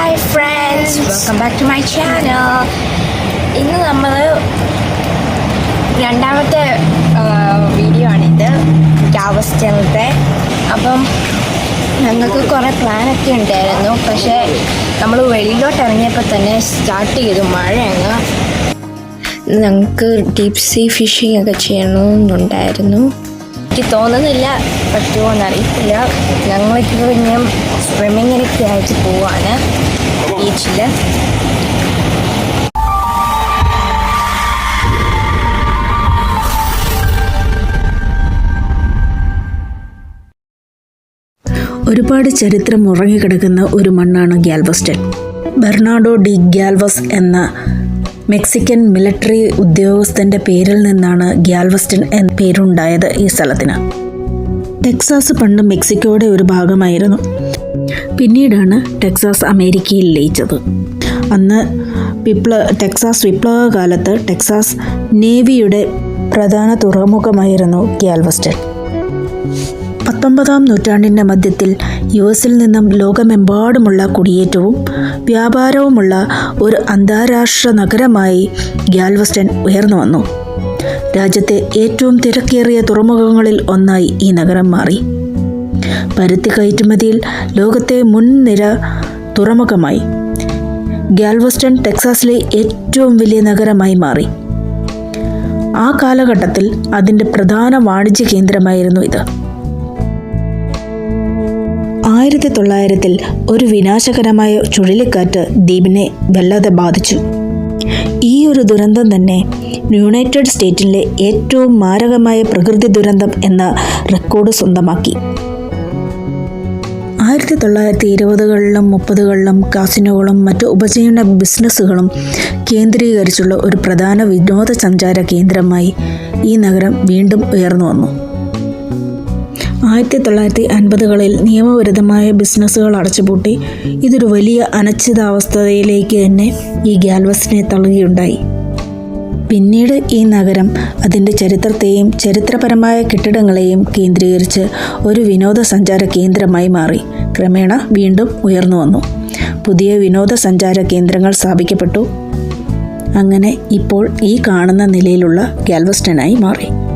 Hi friends welcome back to my channel ഇന്ന് നമ്മൾ രണ്ടാമത്തെ വീഡിയോ ആണിത് ഗാവസ്റ്റലത്തെ അപ്പം ഞങ്ങൾക്ക് കുറേ പ്ലാനൊക്കെ ഉണ്ടായിരുന്നു. പക്ഷേ നമ്മൾ വെളിയിലോട്ട് ഇറങ്ങിയപ്പോൾ തന്നെ സ്റ്റാർട്ട് ചെയ്തു. മഴ അങ്ങ് ഞങ്ങൾക്ക് ഡീപ് സീ ഫിഷിംഗ് ഒക്കെ ചെയ്യണമെന്നുണ്ടായിരുന്നു എനിക്ക് തോന്നുന്നില്ല. പറ്റുമോ എന്നറിയത്തില്ല. ഞങ്ങൾക്ക് ഞാൻ സ്വിമ്മിങ്ങിനൊക്കെ ആയിട്ട് പോവാണ്. ബീച്ചിൽ ഒരുപാട് ചരിത്രം ഉറങ്ങിക്കിടക്കുന്ന ഒരു മണ്ണാണ് ഗ്യാൽവസ്റ്റൻ. ബെർണാഡോ ഡി ഗ്യാൽവസ് എന്ന മെക്സിക്കൻ മിലിറ്ററി ഉദ്യോഗസ്ഥന്റെ പേരിൽ നിന്നാണ് ഗ്യാൽവസ്റ്റിൻ എന്ന പേരുണ്ടായത് ഈ സ്ഥലത്തിന്. ടെക്സാസ് പണ്ട് മെക്സിക്കോയുടെ ഒരു ഭാഗമായിരുന്നു. പിന്നീടാണ് ടെക്സാസ് അമേരിക്കയിൽ ലയിച്ചത്. അന്ന് വിപ്ല ടെക്സാസ് വിപ്ലവ കാലത്ത് ടെക്സാസ് നേവിയുടെ പ്രധാന തുറമുഖമായിരുന്നു ഗ്യാൽവസ്റ്റൻ. പത്തൊമ്പതാം നൂറ്റാണ്ടിന്റെ മധ്യത്തിൽ യു എസിൽ നിന്നും ലോകമെമ്പാടുമുള്ള കുടിയേറ്റവും വ്യാപാരവുമുള്ള ഒരു അന്താരാഷ്ട്ര നഗരമായി ഗ്യാൽവസ്റ്റൻ ഉയർന്നു വന്നു. രാജ്യത്തെ ഏറ്റവും തിരക്കേറിയ തുറമുഖങ്ങളിൽ ഒന്നായി ഈ നഗരം മാറി. പരുത്തി കയറ്റുമതിയിൽ ലോകത്തെ മുൻനിര തുറമുഖമായി. ഗ്യാൽവസ്റ്റൺ ടെക്സാസിലെ ഏറ്റവും വലിയ നഗരമായി മാറി. ആ കാലഘട്ടത്തിൽ അതിന്റെ പ്രധാന വാണിജ്യ കേന്ദ്രമായിരുന്നു ഇത്. ആയിരത്തി തൊള്ളായിരത്തിൽ ഒരു വിനാശകരമായ ചുഴലിക്കാറ്റ് ദ്വീപിനെ വല്ലാതെ ബാധിച്ചു. ഈ ഒരു ദുരന്തം തന്നെ യുണൈറ്റഡ് സ്റ്റേറ്റിലെ ഏറ്റവും മാരകമായ പ്രകൃതി ദുരന്തം എന്ന റെക്കോർഡ് സ്വന്തമാക്കി. ആയിരത്തി തൊള്ളായിരത്തി ഇരുപതുകളിലും മുപ്പതുകളിലും കാസിനോകളും മറ്റ് ഉപജീവന ബിസിനസ്സുകളും കേന്ദ്രീകരിച്ചുള്ള ഒരു പ്രധാന വിനോദസഞ്ചാര കേന്ദ്രമായി ഈ നഗരം വീണ്ടും ഉയർന്നു വന്നു. ആയിരത്തി തൊള്ളായിരത്തി അൻപതുകളിൽ നിയമവിരുദ്ധമായ ബിസിനസ്സുകൾ അടച്ചുപൂട്ടി. ഇതൊരു വലിയ അനിശ്ചിതാവസ്ഥയിലേക്ക് തന്നെ ഈ ഗ്യാൽവസിനെ തള്ളുകയുണ്ടായി. പിന്നീട് ഈ നഗരം അതിന്റെ ചരിത്രത്തെയും ചരിത്രപരമായ കെട്ടിടങ്ങളെയും കേന്ദ്രീകരിച്ച് ഒരു വിനോദസഞ്ചാര കേന്ദ്രമായി മാറി. ക്രമേണ വീണ്ടും ഉയർന്നു വന്നു. പുതിയ വിനോദസഞ്ചാര കേന്ദ്രങ്ങൾ സ്ഥാപിക്കപ്പെട്ടു. അങ്ങനെ ഇപ്പോൾ ഈ കാണുന്ന നിലയിലുള്ള ഗാൽവസ്റ്റനായി മാറി.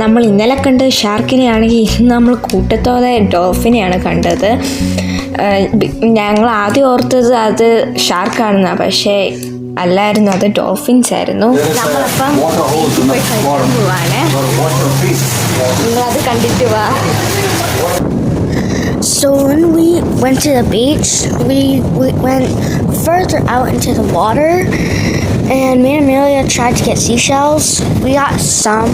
നമ്മൾ ഇന്നലെ കണ്ടത് ഷാർക്കിനെ ആണെങ്കിൽ ഇന്ന് നമ്മൾ കൂട്ടത്തോടെ ഡോൾഫിനെയാണ് കണ്ടത്. ഞങ്ങൾ ആദ്യം ഓർത്തത് അത് ഷാർക്കാണെന്നാണ് പക്ഷേ അല്ലായിരുന്നു അത് ഡോൾഫിൻസ് ആയിരുന്നു നമ്മളപ്പം പോവാണ് നിങ്ങളത് കണ്ടിട്ട് വാ. So when we went to the beach, we, we went further out into the water, and me and Amelia tried to get seashells. We got some,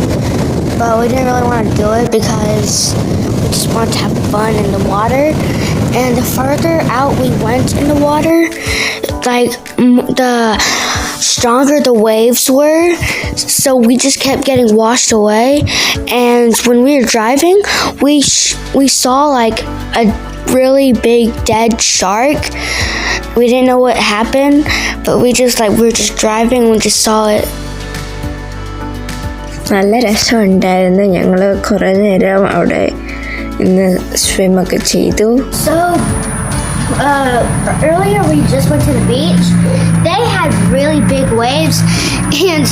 but we didn't really want to do it because we just wanted to have fun in the water. And the further out we went in the water, like the stronger the waves were, so we just kept getting washed away. And when we were driving, we sh- we saw like a really big dead shark. We didn't know what happened, but we just like we were just driving we just saw it. നല്ല രസമുണ്ടായിരുന്നു ഞങ്ങൾ കുറേ നേരം അവിടെ ഇന്ന് സ്വിമ്മൊക്കെ ചെയ്തു So uh, earlier we just went to the beach. They had really big waves, and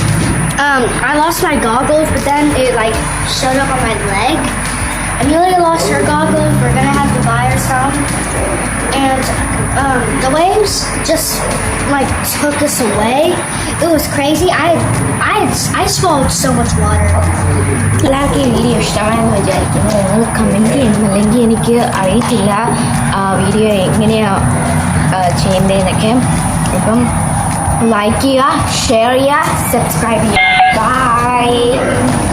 um, I lost my goggles, but then it like showed up on my leg. Amelia lost her goggles. We're gonna have um, the waves just like took us away. It was crazy. I I I swallowed so much water. എല്ലാവർക്കും ഈ video ഇഷ്ടമായെന്ന് വിചാരിക്കുന്നു നിങ്ങൾ comment ചെയ്യണം അല്ലെങ്കിൽ എനിക്ക് അറിയത്തില്ല ആ വീഡിയോ എങ്ങനെയാണ് ചെയ്യേണ്ടതെന്നൊക്കെ അപ്പം ലൈക്ക് ചെയ്യുക ഷെയർ ചെയ്യുക സബ്സ്ക്രൈബ് ചെയ്യുക ബൈ